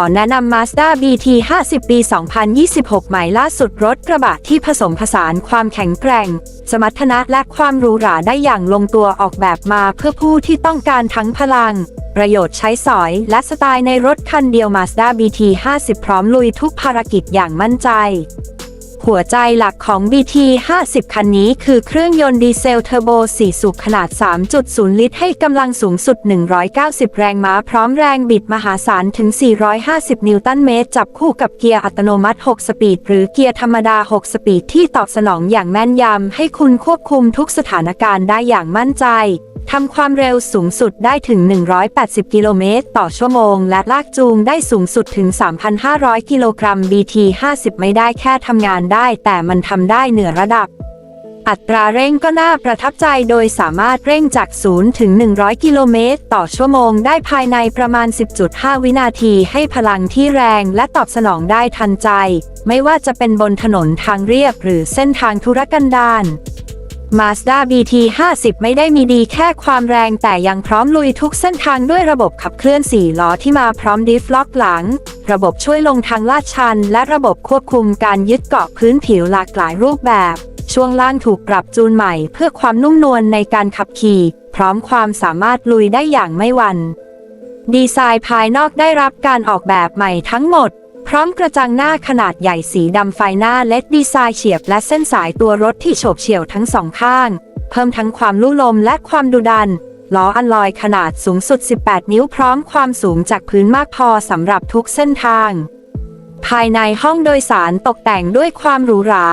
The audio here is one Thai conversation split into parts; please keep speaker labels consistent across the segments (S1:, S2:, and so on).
S1: อแนะนำ Mazda BT 50 ปี 2026 ใหม่ล่าสุดรถกระบะที่ผสมผสานความแข็งแกร่ง สมรรถนะและความหรูหราได้อย่างลงตัวออกแบบมาเพื่อผู้ที่ต้องการทั้งพลัง ประโยชน์ใช้สอยและสไตล์ในรถคันเดียว Mazda BT 50 พร้อมลุยทุกภารกิจอย่างมั่นใจ หัวใจหลักของ BT 50 คันนี้คือเครื่องยนต์ดีเซลเทอร์โบ 4 สูบขนาด 3.0 ลิตร ให้กำลังสูงสุด 190 แรงม้า พร้อมแรงบิดมหาศาลถึง 450 นิวตันเมตร จับคู่กับเกียร์อัตโนมัติ 6 สปีด หรือเกียร์ธรรมดา 6 สปีดที่ตอบสนองอย่างแม่นยำให้คุณควบคุมทุกสถานการณ์ได้อย่างมั่นใจ ทำความเร็วสูงสุดได้ถึง 180 กิโลเมตรต่อชั่วโมง และลากจูงได้สูงสุดถึง 3,500 กิโลกรัม BT 50 ไม่ได้แค่ทำงานได้ แต่มันทำได้เหนือระดับ อัตราเร่งก็น่าประทับใจโดยสามารถเร่งจาก 0 ถึง 100 กิโลเมตรต่อชั่วโมง ได้ภายในประมาณ 10.5 วินาทีให้พลังที่แรงและตอบสนองได้ทันใจ ไม่ว่าจะเป็นบนถนนทางเรียบหรือเส้นทางธุรกันดาร Mazda BT 50 ไม่ได้มีดีแค่ความแรงแต่ยังพร้อมลุยทุกเส้นทางด้วยระบบขับเคลื่อน 4 ล้อที่มาพร้อมดิฟล็อกหลัง ระบบช่วยลงทางลาดชัน และระบบควบคุมการยึดเกาะพื้นผิวหลากหลายรูปแบบ ช่วงล่างถูกปรับจูนใหม่ เพื่อความนุ่มนวลในการขับขี่ พร้อมความสามารถลุยได้อย่างไม่หวั่นดีไซน์ภายนอกได้รับการออกแบบใหม่ทั้งหมด พร้อมกระจังหน้าขนาดใหญ่สีดำไฟหน้าเล็ดดีไซน์เฉียบและเส้นสายตัวรถที่โฉบเฉี่ยวทั้งสองข้าง เพิ่มทั้งความลู่ลมและความดุดัน ล้ออัลลอยขนาดสูงสุด 18 นิ้วพร้อมความสูงจากพื้นมากพอสำหรับทุกเส้นทาง ภายในห้องโดยสารตกแต่งด้วยความหรูหรา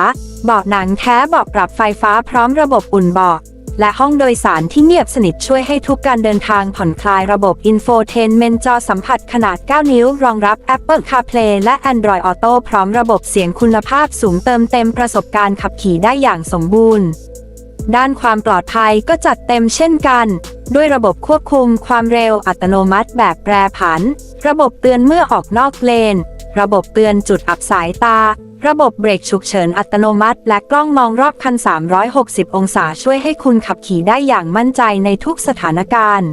S1: เบาะหนังแท้เบาะปรับไฟฟ้าพร้อมระบบอุ่นเบาะ และห้องโดยสารที่เงียบสนิทช่วยให้ทุกการเดินทางผ่อนคลายระบบ Infotainment จอสัมผัสขนาด 9 นิ้ว รองรับ Apple CarPlay และ Android Auto พร้อมระบบเสียงคุณภาพสูงเติมเต็มประสบการณ์ขับขี่ได้อย่างสมบูรณ์ ด้านความปลอดภัยก็จัดเต็มเช่นกัน ด้วยระบบควบคุมความเร็วอัตโนมัติแบบแปรผัน ระบบเตือนเมื่อออกนอกเลน ระบบเตือนจุดอับสายตา ระบบเบรกฉุกเฉินอัตโนมัติ และกล้องมองรอบคัน 360 องศาช่วยให้คุณขับขี่ได้อย่างมั่นใจในทุกสถานการณ์